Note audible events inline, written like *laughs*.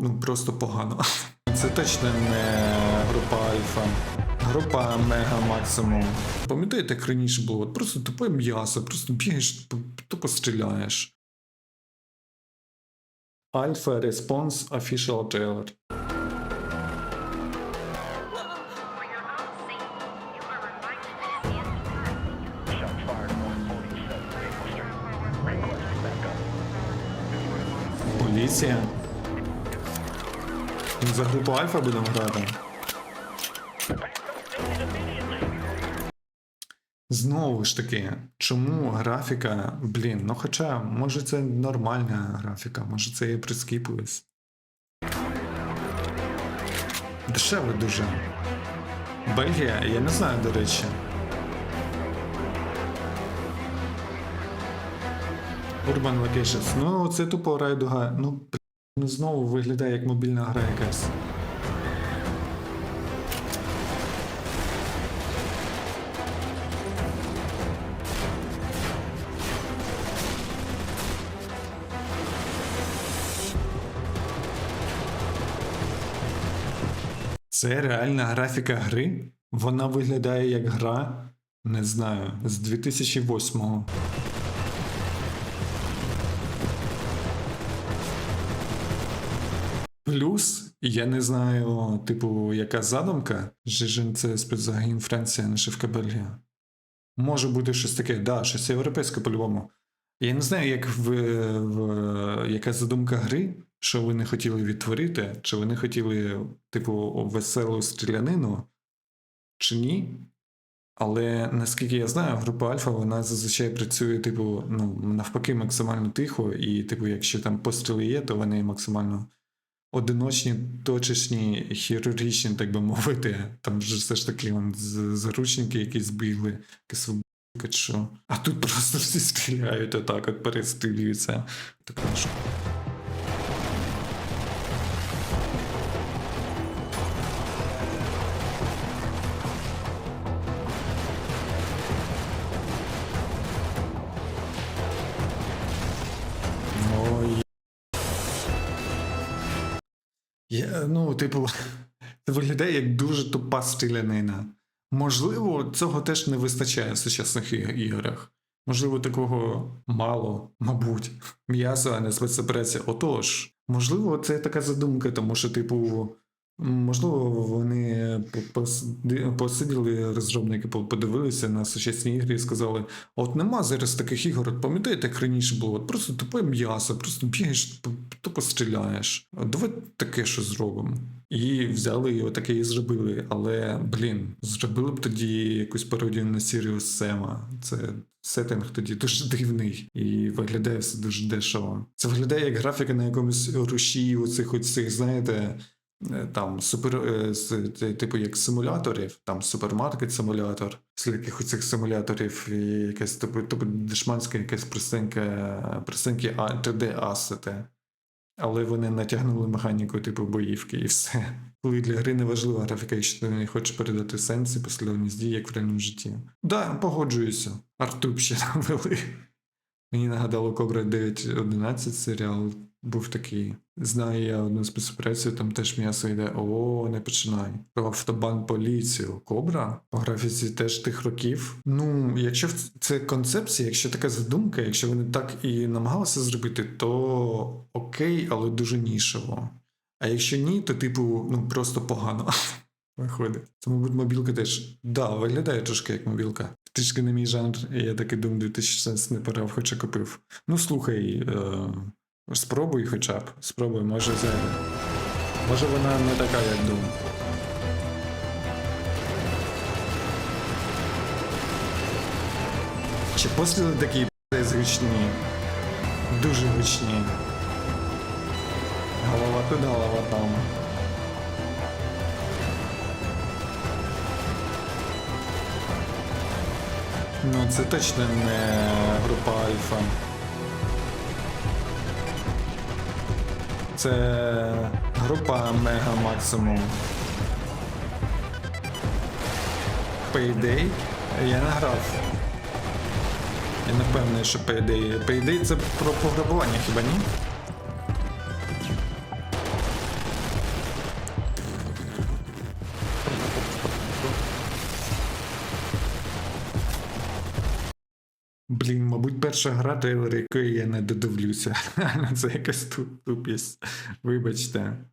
ну просто погано. *laughs* Це точно не група Альфа. Група Мега Максимум. Пам'ятаєте, як раніше було? От Просто тупе м'ясо, просто бігаєш, тупо стріляєш. Альфа Response Official Trailer. Поліція. Ми за групу Альфа будемо грати. Знову ж таки, чому графіка, блін, ну хоча, може це нормальна графіка, може це і прискіпується. Дешево дуже. Бельгія, я не знаю, до речі. Urban Locations. Ну, це тупо райдуга. Ну знову виглядає як мобільна гра якась. Це реальна графіка гри. Вона виглядає як гра, не знаю, з 2008-го. Плюс, я не знаю, типу, яка задумка. Жижин це спецзагін Франція, не Шевка Бельгія. Може бути щось таке, да, щось європейське по-любому. Я не знаю, як в, в, яка задумка гри, що вони хотіли відтворити, чи вони хотіли, типу, веселу стрілянину, чи ні. Але наскільки я знаю, група Альфа вона зазвичай працює, типу, ну, навпаки, максимально тихо, і, типу, якщо там постріли є, то вони максимально одиночні, точечні, хірургічні, так би мовити. Там вже все ж таки вон, заручники якісь збігли, якісь що. А тут просто всі стріляють отак, от перестрілюються. Так що. Я, ну, типу, *laughs* це виглядає як дуже тупа стрілянина. Можливо, цього теж не вистачає в сучасних іграх. Можливо, такого мало, мабуть, *laughs* м'яса, а не спецоперація. Отож, можливо, це така задумка, тому що, типу, можливо, вони посиділи розробники, подивилися на сучасні ігри і сказали: от нема зараз таких ігор, пам'ятаєте, як раніше було? От просто тупе м'ясо, просто бігаєш, тупо стріляєш. От Давай таке що зробимо. І взяли і отаке і зробили. Але, блін, зробили б тоді якусь пародію на Сіріус Сема. Це сеттинг тоді дуже дивний і виглядає все дуже дешево. Це виглядає як графіка на якомусь руші оцих оцих, знаєте. е, Там супер, е, типу як симуляторів, там супермаркет симулятор, з яких оцих симуляторів, і якась типу, типу дешманська, якась простенька, простенькі 3D асети. Але вони натягнули механіку типу боївки і все. Коли для гри не важлива графіка, якщо ти не хочеш передати сенс і послідовність дій, як в реальному житті. Да, погоджуюся. Артуб ще *laughs* навели. Мені нагадало Кобра 9.11 серіал був такий. Знаю я одну спецоперацію, там теж м'ясо йде. О, не починай. Про автобан поліцію. Кобра по графіці теж тих років. Ну, якщо це концепція, якщо така задумка, якщо вони так і намагалися зробити, то окей, але дуже нішево. А якщо ні, то типу, ну просто погано. *laughs* Виходить. Це, мабуть, мобілка теж. Да, виглядає трошки як мобілка. Трішки не мій жанр, я таки думаю, 2016 не пора, хоча купив. Ну слухай, е, спробуй хоча б. Спробуй, може зайде. Може вона не така, як думаю. Чи постріли такі б***ь, гучні? Дуже гучні. Голова тут, голова там. Ну, це точно не група Альфа. Це група Мега Максимум. Payday? Я не грав. Я не впевнений, що Payday. Payday це про пограбування, хіба ні? Блін, мабуть, перша гра, трейлер якої я не додивлюся. *laughs* Це якась ту- тупість. Вибачте.